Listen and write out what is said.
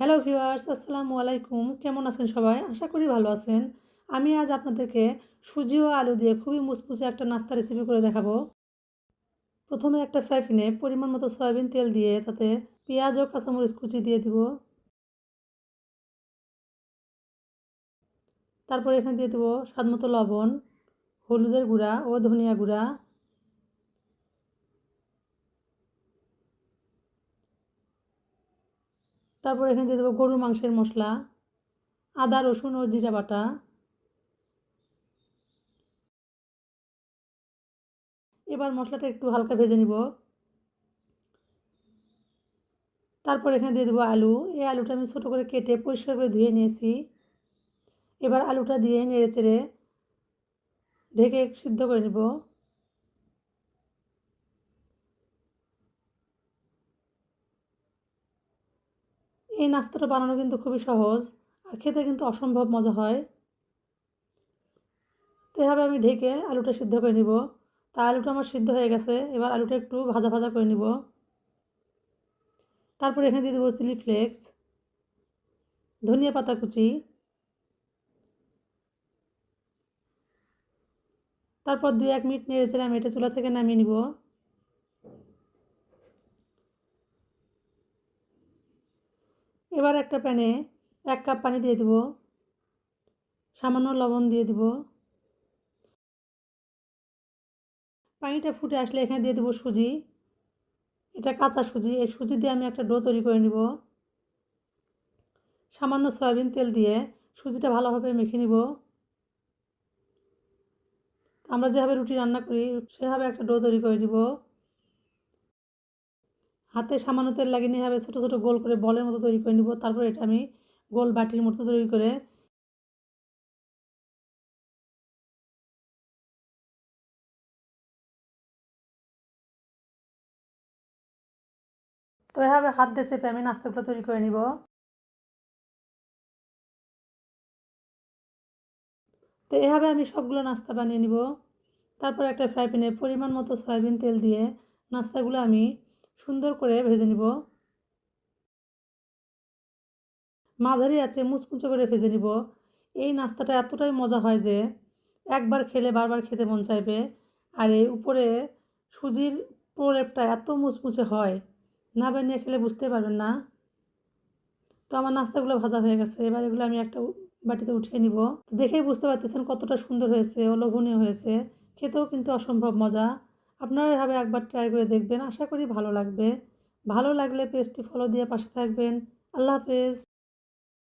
Hello viewers আসসালামু আলাইকুম। কেমন আছেন সবাই? আশা করি ভালো আছেন। আমি আজ আপনাদেরকে সুজি ও আলু দিয়ে খুবই মুসমুসে একটা নাস্তা রেসিপি করে দেখাবো। প্রথমে একটা ফ্রাই প্যানে পরিমাণ মতো সয়াবিন তেল দিয়ে তাতে পেঁয়াজ ও কাঁচামরিচ কুচি দিয়ে দিব। তারপর এখানে দিয়ে দেবো স্বাদ মতো লবণ, হলুদের গুঁড়া ও ধনিয়া গুঁড়া। তারপর এখানে দিয়ে দেবো গরুর মাংসের মশলা, আদা, রসুন ও জিরা বাটা। এবার মশলাটা একটু হালকা ভেজে নিব। তারপর এখানে দিয়ে দেবো আলু। এই আলুটা আমি ছোটো করে কেটে পরিষ্কার করে ধুয়ে নিয়েছি। এবার আলুটা দিয়ে নেড়ে চেড়ে ঢেকে সিদ্ধ করে নেব। এই নাস্তাটা বানানো কিন্তু খুবই সহজ আর খেতে কিন্তু অসম্ভব মজা হয়। তো এভাবে আমি ঢেকে আলুটা সিদ্ধ করে নিব। তা আলুটা আমার সিদ্ধ হয়ে গেছে, এবার আলুটা একটু ভাজা ভাজা করে নিব। তারপর এখানে দিয়ে দেবো চিলি ফ্লেক্স, ধনিয়া পাতা কুচি। তারপর দুই এক মিনিট নেড়েছিলাম এটা চুলা থেকে নামিয়ে নিব। এবার একটা প্যানে এক কাপ পানি দিয়ে দিব। সামান্য লবণ দিয়ে দিব। পানিটা ফুটে আসলে এখানে দিয়ে দেবো সুজি। এটা কাঁচা সুজি। এই সুজি দিয়ে আমি একটা ডো তৈরি করে নিব। সামান্য সয়াবিন তেল দিয়ে সুজিটা ভালোভাবে মেখে নিব। আমরা যেভাবে রুটি রান্না করি, সেভাবে একটা ডো তৈরি করে নিব। হাতে সামান্য তেল লাগিয়ে নিয়ে হবে, ছোটো ছোটো গোল করে বলের মতো তৈরি করে নিব। তারপর এটা আমি গোল বাটির মতো তৈরি করে তো এভাবে হাত দিয়ে চেপে আমি নাস্তাগুলো তৈরি করে নিব। তো এভাবে আমি সবগুলো নাস্তা বানিয়ে নিব। তারপর একটা ফ্রাই প্যানে পরিমাণ মতো সয়াবিন তেল দিয়ে নাস্তাগুলো আমি সুন্দর করে ভেজে নিব। মাঝারি আছে, মুচমুচে করে ভেজে নিব। এই নাস্তাটা এতটাই মজা হয় যে একবার খেলে বারবার খেতে মন চাইবে। আর এই উপরে সুজির প্রলেপটা এত মুচমুচে হয়, না বানিয়ে খেলে বুঝতে পারবেন না। তো আমার নাস্তাগুলো ভাজা হয়ে গেছে। এবার এগুলো আমি একটা বাটিতে উঠিয়ে নিব। দেখেই বুঝতে পারতেছেন কতটা সুন্দর হয়েছে, ও লোভনীয় হয়েছে। খেতেও কিন্তু অসম্ভব মজা। আপনারা এভাবে একবার ট্রাই করে দেখবেন। আশা করি ভালো লাগবে। ভালো লাগলে পেজটি ফলো দিয়ে পাশে থাকবেন। আল্লাহ হাফেজ।